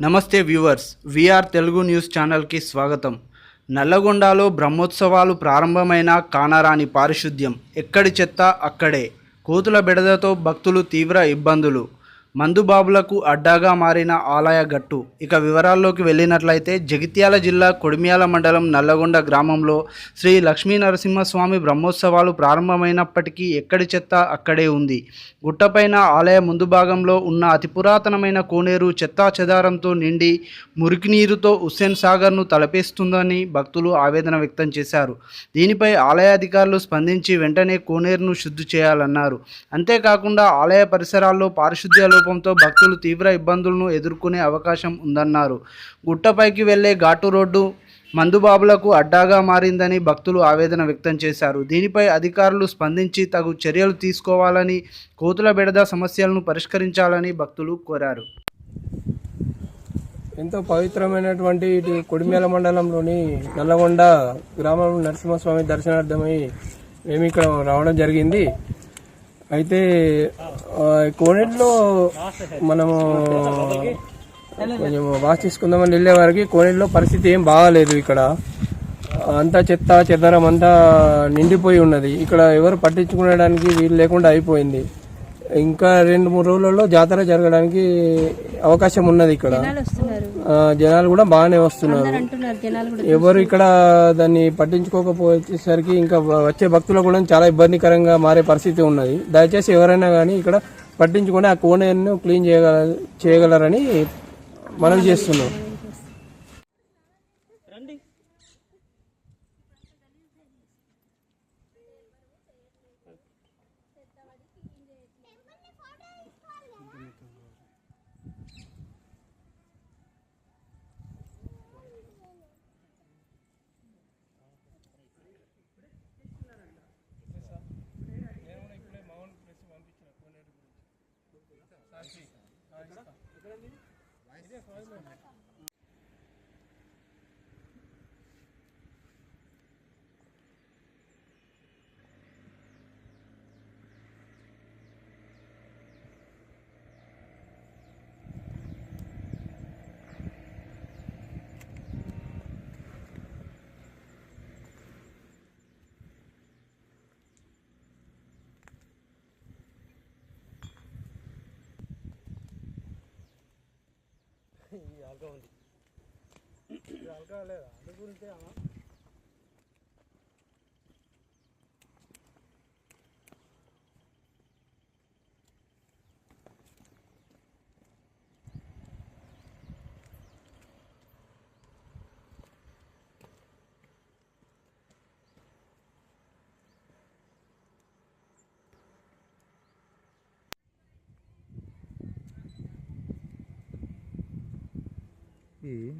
నమస్తే viewers VR Telugu news ఛానల్కి స్వాగతం. నల్లగొండలో బ్రహ్మోత్సవాలు ప్రారంభమైన కానరాని పారిశుద్ధ్యం. ఎక్కడి చెత్త? అక్కడే. కోతుల బెడదతో భక్తులు తీవ్ర ఇబ్బందులు. మందుబాబులకు అడ్డాగా మారిన ఆలయ గట్టు. ఇక వివరాల్లోకి వెళ్ళినట్లయితే జగిత్యాల జిల్లా కొడిమ్యాల మండలం నల్లగొండ గ్రామంలో శ్రీ లక్ష్మీ నరసింహస్వామి బ్రహ్మోత్సవాలు ప్రారంభమైనప్పటికీ ఎక్కడి చెత్త అక్కడే ఉంది. గుట్టపైన ఆలయ ముందు భాగంలో ఉన్న అతి పురాతనమైన కోనేరు చెత్తా చెదారంతో నిండి మురికి నీరుతో హుస్సేన్ సాగర్ను తలపేస్తుందని భక్తులు ఆవేదన వ్యక్తం చేశారు. దీనిపై ఆలయ అధికారులు స్పందించి వెంటనే కోనేరును శుద్ధి చేయాలన్నారు. అంతేకాకుండా ఆలయ పరిసరాల్లో పారిశుద్ధ్య లోపంతో భక్తులు తీవ్ర ఇబ్బందులను ఎదుర్కొనే అవకాశం ఉందన్నారు. గుట్టపైకి వెళ్ళే ఘాటు రోడ్డు మందుబాబులకు అడ్డాగా మారిందని భక్తులు ఆవేదన వ్యక్తం చేశారు. దీనిపై అధికారులు స్పందించి తగు చర్యలు తీసుకోవాలని కోతుల బెడద సమస్యలను పరిష్కరించాలని భక్తులు కోరారు. ఎంతో పవిత్రమైనటువంటి ఇటు కొడిమేల మండలంలోని నల్లగొండ గ్రామంలో నరసింహస్వామి దర్శనార్థమై మేము ఇక్కడ రావడం జరిగింది. అయితే కోనేటిలో మనము కొంచెం వాష్ చేసుకుందామని వెళ్ళే వారికి కోనేటిలో పరిస్థితి ఏం బాగాలేదు ఇక్కడ. అంతా చెత్త చెదరం అంతా నిండిపోయి ఉన్నది. ఇక్కడ ఎవరు పట్టించుకునేడానికి వీలు లేకుండా అయిపోయింది. ఇంకా రెండు మూడు రోజులలో జాతర జరగడానికి అవకాశం ఉన్నది ఇక్కడ. జనాలు కూడా బాగానే వస్తున్నారు. ఎవరు ఇక్కడ దాన్ని పట్టించుకోకపోయేసరికి ఇంకా వచ్చే భక్తులకు కూడా చాలా ఇబ్బందికరంగా మారే పరిస్థితి ఉన్నది. దయచేసి ఎవరైనా కానీ ఇక్కడ పట్టించుకొని ఆ కోనేరును క్లీన్ చేయగల చేయగలరని మనం చేస్తున్నాం. సాక్షి ఈ ఆల్కహాల్ ఉంది. ఆల్కహాల్ లేదా? అందు గురించి అన్నా sí